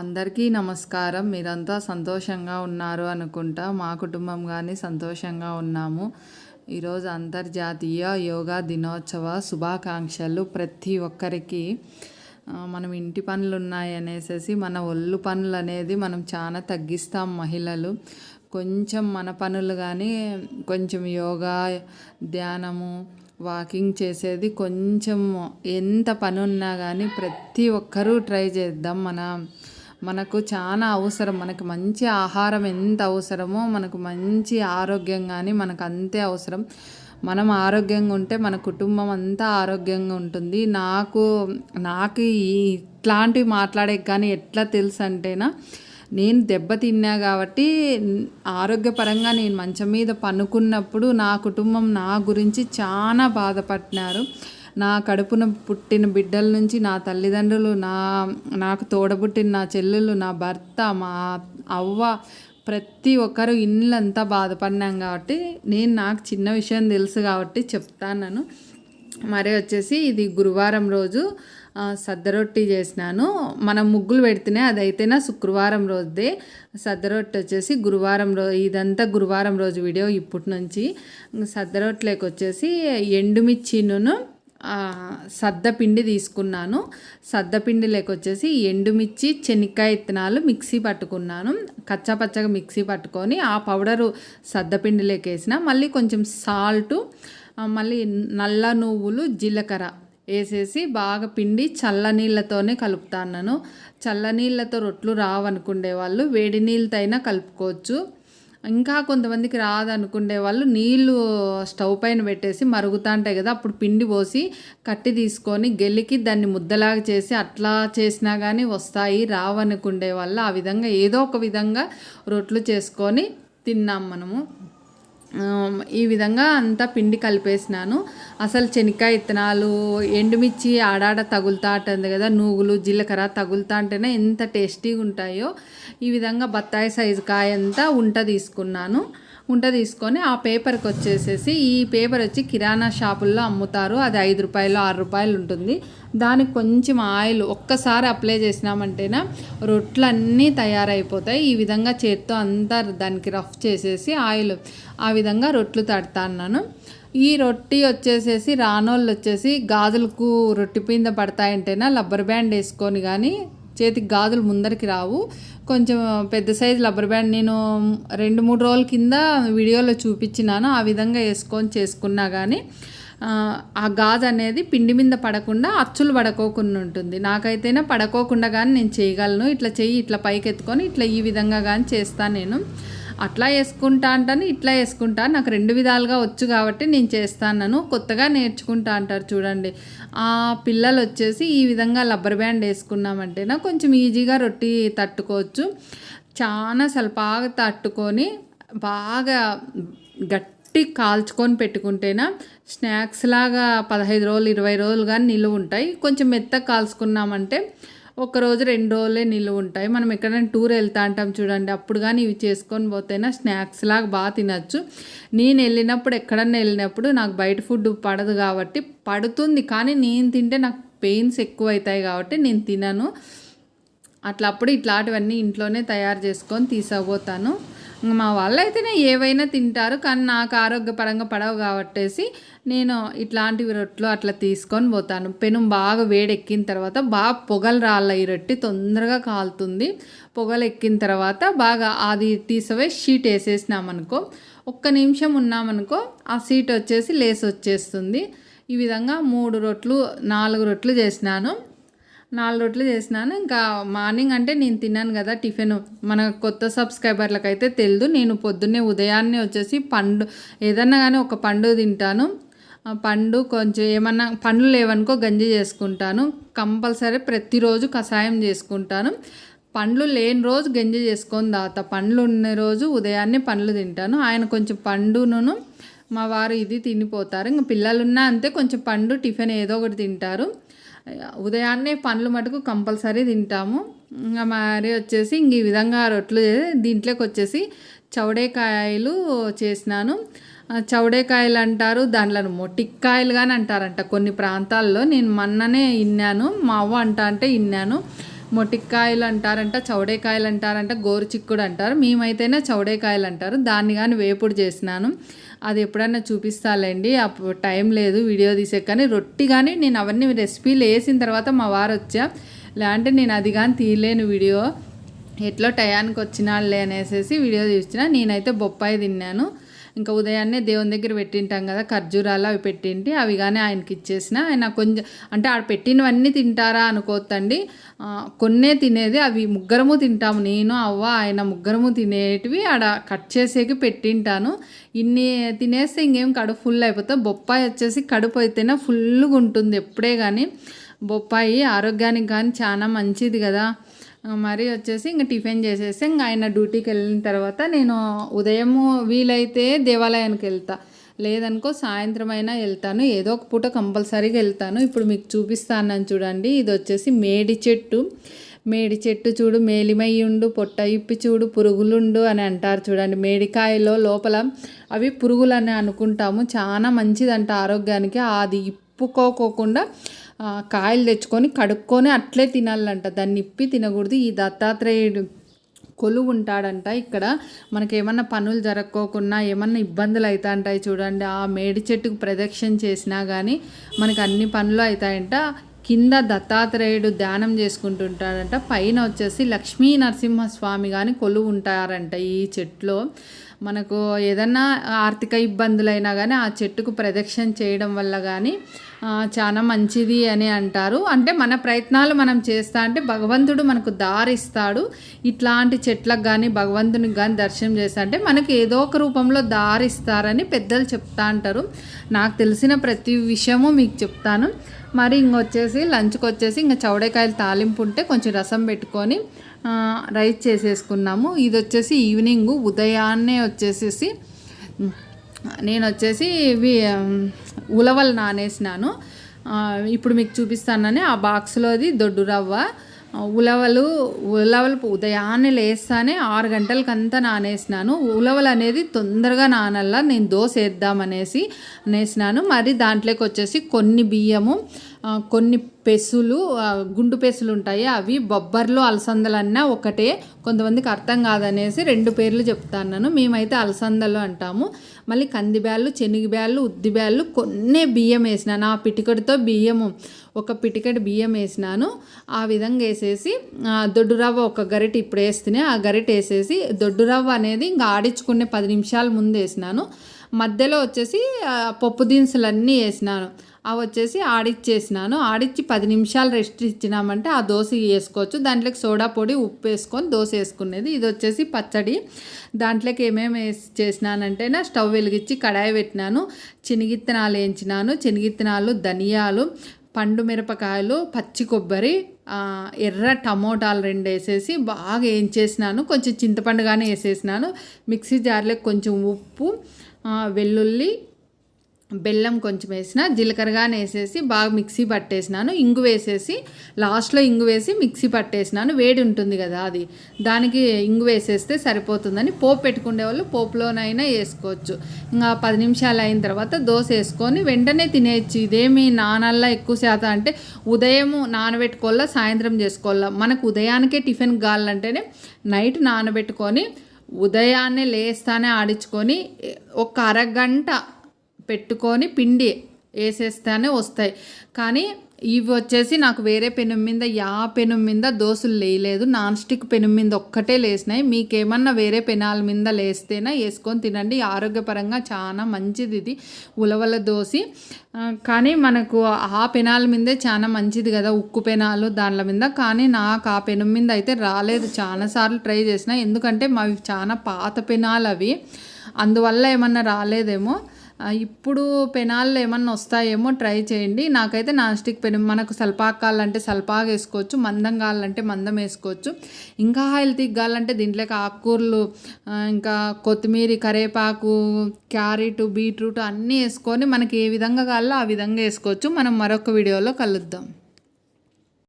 అందరికీ నమస్కారం. మీరంతా సంతోషంగా ఉన్నారు అనుకుంటా. మా కుటుంబం కానీ సంతోషంగా ఉన్నాము. ఈరోజు అంతర్జాతీయ యోగా దినోత్సవ శుభాకాంక్షలు ప్రతి ఒక్కరికి. మనం ఇంటి పనులు ఉన్నాయి అనేసి మన ఒళ్ళు పనులు అనేది మనం చాలా తగ్గిస్తాం మహిళలు. కొంచెం మన పనులు కానీ కొంచెం యోగా ధ్యానము వాకింగ్ చేసేది కొంచెం ఎంత పని ఉన్నా కానీ ప్రతి ఒక్కరూ ట్రై చేద్దాం. మన మనకు చాలా అవసరం. మనకు మంచి ఆహారం ఎంత అవసరమో మనకు మంచి ఆరోగ్యం కానీ మనకు అంతే అవసరం. మనం ఆరోగ్యంగా ఉంటే మన కుటుంబం అంతా ఆరోగ్యంగా ఉంటుంది. నాకు నాకు ఇట్లాంటివి మాట్లాడే కానీ ఎట్లా తెలుసు అంటేనా నేను దెబ్బతిన్నా కాబట్టి ఆరోగ్యపరంగా నేను మంచం మీద పనుకున్నప్పుడు నా కుటుంబం నా గురించి చాలా బాధపడినారు నా కడుపున పుట్టిన బిడ్డల నుంచి నా తల్లిదండ్రులు నా నాకు తోడబుట్టిన నా చెల్లెలు నా భర్త మా అవ్వ ప్రతి ఒక్కరు ఇల్లంతా బాధపడినాం కాబట్టి నేను నాకు చిన్న విషయం తెలుసు కాబట్టి చెప్తాను మరి వచ్చేసి ఇది గురువారం రోజు సద్దరొట్టి చేసినాను. మనం ముగ్గులు పెడితేనే అదైతేనా శుక్రవారం రోజుదే. సద్దరొట్టి వచ్చేసి గురువారం రోజు ఇదంతా గురువారం రోజు వీడియో ఇప్పటి నుంచి. సద్దరొట్లేకి వచ్చేసి ఎండుమిర్చిను సద్దపిండి తీసుకున్నాను. సద్దపిండి లేకొచ్చేసి ఎండుమిర్చి చెనిక్కాయ ఇత్తనాలు మిక్సీ పట్టుకున్నాను. కచ్చా పచ్చగా మిక్సీ పట్టుకొని ఆ పౌడరు సద్దపిండి వేసిన మళ్ళీ కొంచెం సాల్టు మళ్ళీ నల్ల నువ్వులు జీలకర్ర వేసేసి బాగా పిండి చల్ల నీళ్ళతోనే కలుపుతాను చల్ల నీళ్ళతో రొట్లు రావనుకునే వాళ్ళు వేడి నీళ్ళతో అయినా కలుపుకోవచ్చు. ఇంకా కొంతమందికి రాదనుకునే వాళ్ళు నీళ్ళు స్టవ్ పైన పెట్టేసి మరుగుతా ఉంటాయి కదా అప్పుడు పిండి పోసి కట్టి తీసుకొని గెలికి దాన్ని ముద్దలాగా చేసి అట్లా చేసినా కానీ వస్తాయి రావనుకునే వాళ్ళు ఆ విధంగా ఏదో ఒక విధంగా రొట్లు చేసుకొని తిన్నాం మనము. ఈ విధంగా అంతా పిండి కలిపేసినాను. అసలు శనక్కాయ ఇత్తనాలు ఎండుమిర్చి ఆడాడ తగులుతా ఉంటుంది కదా నూగులు జీలకర్ర తగులుతా అంటేనే ఎంత టేస్టీగా ఉంటాయో ఈ విధంగా బత్తాయి సైజు కాయ అంతా ఉంట తీసుకున్నాను. ఉంట తీసుకొని ఆ పేపర్కి వచ్చేసేసి ఈ పేపర్ వచ్చి కిరాణా షాపుల్లో అమ్ముతారు. అది ఐదు రూపాయలు ఆరు రూపాయలు ఉంటుంది. దానికి కొంచెం ఆయిల్ ఒక్కసారి అప్లై చేసినామంటేనా రొట్లన్నీ తయారైపోతాయి. ఈ విధంగా చేత్తో అంతా దానికి రఫ్ చేసేసి ఆయిల్ ఆ విధంగా రొట్లు తడతాను ఈ రొట్టి వచ్చేసేసి రానోళ్ళు వచ్చేసి గాజులకు రొట్టి పింద పడతాయంటేనా రబ్బర్ బ్యాండ్ వేసుకొని కానీ చేతికి గాజులు ముందరికి రావు. కొంచెం పెద్ద సైజు రబ్బర్ బ్యాండ్ నేను రెండు మూడు రోజుల కింద వీడియోలో చూపించినాను. ఆ విధంగా వేసుకొని చేసుకున్నా కానీ ఆ, గాజు అనేది పిండి మీద పడకుండా అచ్చులు పడకోకుండా ఉంటుంది. నాకైతేనే పడకోకుండా కానీ నేను చేయగలను. ఇట్లా చెయ్యి ఇట్లా పైకి ఎత్తుకొని ఇట్లా ఈ విధంగా కానీ చేస్తాను నేను. అట్లా వేసుకుంటా అంటాను ఇట్లా వేసుకుంటా. నాకు రెండు విధాలుగా వచ్చు కాబట్టి నేను చేస్తాను కొత్తగా నేర్చుకుంటా అంటారు చూడండి. ఆ పిల్లలు వచ్చేసి ఈ విధంగా రబ్బర్ బ్యాండ్ వేసుకున్నామంటేనా కొంచెం ఈజీగా రొట్టి తట్టుకోవచ్చు. చాలా సలపాగా తట్టుకొని బాగా గట్టి కాల్చుకొని పెట్టుకుంటేనా స్నాక్స్ లాగా పదహైదు రోజులు ఇరవై రోజులు కానీ నిలువ ఉంటాయి. కొంచెం మెత్తగా కాల్చుకున్నామంటే ఒక రోజు రెండు రోజులే నిలువ ఉంటాయి. మనం ఎక్కడైనా టూర్ వెళ్తా అంటాం చూడండి. అప్పుడు కానీ ఇవి చేసుకొని పోతేనా స్నాక్స్ లాగా బాగా తినచ్చు. నేను వెళ్ళినప్పుడు ఎక్కడన్నా వెళ్ళినప్పుడు నాకు బయట ఫుడ్ పడదు కాబట్టి పడుతుంది. కానీ నేను తింటే నాకు పెయిన్స్ ఎక్కువ అవుతాయి కాబట్టి నేను తినను. అట్లా అప్పుడు ఇట్లాంటివన్నీ ఇంట్లోనే తయారు చేసుకొని తీసుకుపోతాను మా వాళ్ళు అయితేనే ఏవైనా తింటారు కానీ నాకు ఆరోగ్యపరంగా పడవు కాబట్టేసి నేను ఇట్లాంటివి రొట్లు అట్లా తీసుకొని పోతాను. పెనం బాగా వేడెక్కిన తర్వాత బాగా పొగలు రాళ్ళ ఈ రొట్టి తొందరగా కాలుతుంది. పొగలు ఎక్కిన తర్వాత బాగా అది తీసవే షీట్ వేసేసినామనుకో ఒక్క నిమిషం ఉన్నామనుకో ఆ సీట్ వచ్చేసి లేస్ వచ్చేస్తుంది ఈ విధంగా మూడు రొట్లు నాలుగు రొట్లు చేసినాను. నాలుగు రొట్లు చేసినాను. ఇంకా మార్నింగ్ అంటే నేను తిన్నాను కదా టిఫిన్. మన కొత్త సబ్స్క్రైబర్లకు అయితే తెలియదు నేను పొద్దున్నే ఉదయాన్నే వచ్చేసి పండు ఏదన్నా కానీ ఒక పండు తింటాను. ఆ పండు కొంచెం ఏమన్నా పండ్లు లేవనుకో గంజి చేసుకుంటాను. కంపల్సరీ ప్రతిరోజు కషాయం చేసుకుంటాను. పండ్లు లేని రోజు గంజి చేసుకొని తాత పండ్లు ఉన్న రోజు ఉదయాన్నే పండ్లు తింటాను. ఆయన కొంచెం పండును మా వారు ఇది తినిపోతారు. ఇంకా పిల్లలున్నా అంతే కొంచెం పండు టిఫిన్ ఏదో ఒకటి తింటారు. ఉదయాన్నే పండ్లు మటుకు కంపల్సరీ తింటాము. ఇంకా మరి వచ్చేసి ఇంక ఈ విధంగా రొట్లు దీంట్లోకి వచ్చేసి చౌడేకాయలు చేసినాను. చౌడేకాయలు అంటారు దాంట్లో మొటిక్కాయలు కానీ అంటారంట. కొన్ని ప్రాంతాల్లో నేను మొన్ననే విన్నాను మా అవ్వ అంట అంటే విన్నాను మొటిక్కాయలు అంటారంట చౌడేకాయలు అంటారంట గోరుచిక్కుడు అంటారు. మేమైతేనే చౌడేకాయలు అంటారు. దాన్ని కానీ వేపుడు చేసినాను. అది ఎప్పుడన్నా చూపిస్తాలేండి. అప్పుడు టైం లేదు వీడియో తీసే కానీ రొట్టి కానీ నేను అవన్నీ రెసిపీలు వేసిన తర్వాత మా వారు వచ్చా లేదంటే నేను అది కానీ తీయలేను వీడియో. ఎట్లో టయానికి వచ్చినాళ్ళే అనేసి వీడియో చూసిన నేనైతే బొప్పాయి తిన్నాను. ఇంకా ఉదయాన్నే దేవుని దగ్గర పెట్టింటాం కదా ఖర్జూరాలు అవి పెట్టింటి అవి కానీ ఆయనకి ఇచ్చేసిన. ఆయన కొంచెం అంటే ఆడ పెట్టినవన్నీ తింటారా అనుకోవద్దండి కొన్నే తినేది అవి ముగ్గురము తింటాము. నేను అవ్వ ఆయన ముగ్గురము తినేటివి ఆడ కట్ చేసేకి పెట్టింటాను. ఇన్ని తినేస్తే ఇంకేం కడుపు ఫుల్ అయిపోతే. బొప్పాయి వచ్చేసి కడుపు అయితేనే ఫుల్గా ఉంటుంది ఎప్పుడే కానీ బొప్పాయి ఆరోగ్యానికి కానీ చాలా మంచిది కదా. మరి వచ్చేసి ఇంకా టిఫిన్ చేసేసి ఇంకా ఆయన డ్యూటీకి వెళ్ళిన తర్వాత నేను ఉదయము వీలైతే దేవాలయానికి వెళ్తా. లేదనుకో సాయంత్రం అయినా వెళ్తాను. ఏదో ఒక పూట కంపల్సరీగా వెళ్తాను. ఇప్పుడు మీకు చూపిస్తానని చూడండి. ఇది వచ్చేసి మేడి చెట్టు. మేడి చెట్టు చూడు మేలిమయ్యుండు పొట్ట ఇప్పి చూడు పురుగులుండు అని అంటారు చూడండి. మేడికాయలో లోపల అవి పురుగులు అని అనుకుంటాము. చాలా మంచిదంట ఆరోగ్యానికి. అది ఇప్పుకోకోకుండా కాయలు తెచ్చుకొని కడుక్కొని అట్లే తినాలంట. దాన్ని ఇప్పి తినకూడదు. ఈ దత్తాత్రేయుడు కొలువు ఉంటాడంట ఇక్కడ. మనకి ఏమన్నా పనులు జరగకోకుండా ఏమన్నా ఇబ్బందులు అవుతాంటాయి చూడండి. ఆ మేడి చెట్టుకు ప్రదక్షిణ చేసినా కానీ మనకి అన్ని పనులు అవుతాయంట కింద దత్తాత్రేయుడు ధ్యానం చేసుకుంటుంటాడంట. పైన వచ్చేసి లక్ష్మీ నరసింహస్వామి కానీ కొలువు ఉంటారంట ఈ చెట్లో. మనకు ఏదన్నా ఆర్థిక ఇబ్బందులైనా కానీ ఆ చెట్టుకు ప్రదక్షిణ చేయడం వల్ల కానీ చాలా మంచిది అని అంటారు. అంటే మన ప్రయత్నాలు మనం చేస్తా అంటే భగవంతుడు మనకు దారిస్తాడు. ఇట్లాంటి చెట్లకు కానీ భగవంతునికి కానీ దర్శనం చేస్తా అంటే మనకి ఏదో ఒక రూపంలో దారిస్తారని పెద్దలు చెప్తా అంటారు. నాకు తెలిసిన ప్రతి విషయము మీకు చెప్తాను. మరి ఇంకొచ్చేసి లంచ్కి వచ్చేసి ఇంకా చౌడకాయలు తాలింపు ఉంటే కొంచెం రసం పెట్టుకొని రైస్ చేసేసుకున్నాము. ఇది వచ్చేసి ఈవినింగ్ ఉదయాన్నే వచ్చేసేసి నేను వచ్చేసి ఉలవలు నానేసినాను. ఇప్పుడు మీకు చూపిస్తానని ఆ బాక్స్లోది దొడ్డు రవ్వ ఉలవలు ఉలవలు ఉదయాన్నే లేస్తానే ఆరు గంటలకంతా నానేసినాను. ఉలవలు అనేది తొందరగా నానల్లా నేను దోశ వేద్దామనేసి అనేసినాను. మరి దాంట్లోకి వచ్చేసి కొన్ని బియ్యము కొన్ని పెసులు గుండు పెసులు ఉంటాయి. అవి బొబ్బర్లు అలసందలన్నా ఒకటే. కొంతమందికి అర్థం కాదనేసి రెండు పేర్లు చెప్తాను మేమైతే అలసందలు అంటాము. మళ్ళీ కందిబ్యాళ్ళు శనగబ్యాళ్ళు ఉద్దిబ్యాళ్ళు కొన్నే బియ్యం వేసినాను ఆ పిటికడితో బియ్యము ఒక పిటికెడు బియ్యం వేసినాను. ఆ విధంగా వేసేసి దొడ్డు రవ్వ ఒక గరిట ఇప్పుడు వేస్తేనే ఆ గరిట వేసేసి దొడ్డు రవ్వ అనేది ఇంకా ఆడించుకునే పది నిమిషాల ముందు వేసినాను. మధ్యలో వచ్చేసి పప్పు దినుసులన్నీ వేసినాను. అవి వచ్చేసి ఆడిచ్చేసినాను. ఆడిచ్చి పది నిమిషాలు రెస్ట్ ఇచ్చినామంటే ఆ దోశ వేసుకోవచ్చు. దాంట్లోకి సోడా పొడి ఉప్పు వేసుకొని దోశ వేసుకునేది. ఇది వచ్చేసి పచ్చడి. దాంట్లోకి ఏమేమి వేసి చేసినానంటే నా స్టవ్ వెలిగించి కడాయి పెట్టినాను. శనగిత్తనాలు వేయించినాను. శనగిత్తనాలు ధనియాలు పండు మిరపకాయలు పచ్చి కొబ్బరి ఎర్ర టమోటాలు రెండు వేసేసి బాగా వేయించేసినాను. కొంచెం చింతపండు కానీ వేసేసినాను. మిక్సీ జార్లో కొంచెం ఉప్పు వెల్లుల్లి బెల్లం కొంచెం వేసిన జీలకర్రగానే వేసేసి బాగా మిక్సీ పట్టేసినాను. ఇంగు వేసేసి లాస్ట్లో ఇంగు వేసి మిక్సీ పట్టేసినాను. వేడి ఉంటుంది కదా అది. దానికి ఇంగు వేసేస్తే సరిపోతుందని పోపు పెట్టుకునే వాళ్ళు పోపులోనైనా వేసుకోవచ్చు. ఇంకా పది నిమిషాలు అయిన తర్వాత దోశ వేసుకొని వెంటనే తినేయచ్చు. ఇదేమి నానల్లా ఎక్కువ శాతం అంటే ఉదయం నానబెట్టుకోవాలా సాయంత్రం చేసుకోవాలా? మనకు ఉదయానికే టిఫిన్ కావాలంటేనే నైట్ నానబెట్టుకొని ఉదయాన్నే లేస్తానే ఆడించుకొని ఒక అరగంట పెట్టుకొని పిండి వేసేస్తేనే వస్తాయి. కానీ ఇవి వచ్చేసి నాకు వేరే పెనం మీద యా పెను మీద దోశలు లేయలేదు. నాన్ స్టిక్ పెను మీద ఒక్కటే లేసినాయి. మీకేమన్నా వేరే పెనాల మీద లేస్తేనే వేసుకొని తినండి. ఆరోగ్యపరంగా చాలా మంచిది ఇది. ఉలవల దోశ. కానీ మనకు ఆ పెనాల మీదే చాలా మంచిది కదా ఉక్కు పెనాలు దానిల మీద. కానీ నాకు ఆ పెను మీద అయితే రాలేదు. చాలాసార్లు ట్రై చేసిన. ఎందుకంటే మావి చాలా పాత పెనాలు అవి అందువల్ల ఏమన్నా రాలేదేమో. ఇప్పుడు పెనాల్లో ఏమన్నా వస్తాయేమో ట్రై చేయండి. నాకైతే నాన్ స్టిక్ పెన్ మనకు సల్పాక్ కావాలంటే సల్పాకు వేసుకోవచ్చు మందం కావాలంటే మందం వేసుకోవచ్చు. ఇంకా హెల్తీ కావాలంటే దీంట్లోకి ఆకుకూరలు ఇంకా కొత్తిమీర కరేపాకు క్యారెట్ బీట్రూట్ అన్నీ వేసుకొని మనకి ఏ విధంగా కావాలో ఆ విధంగా వేసుకోవచ్చు. మనం మరొక వీడియోలో కలుద్దాం.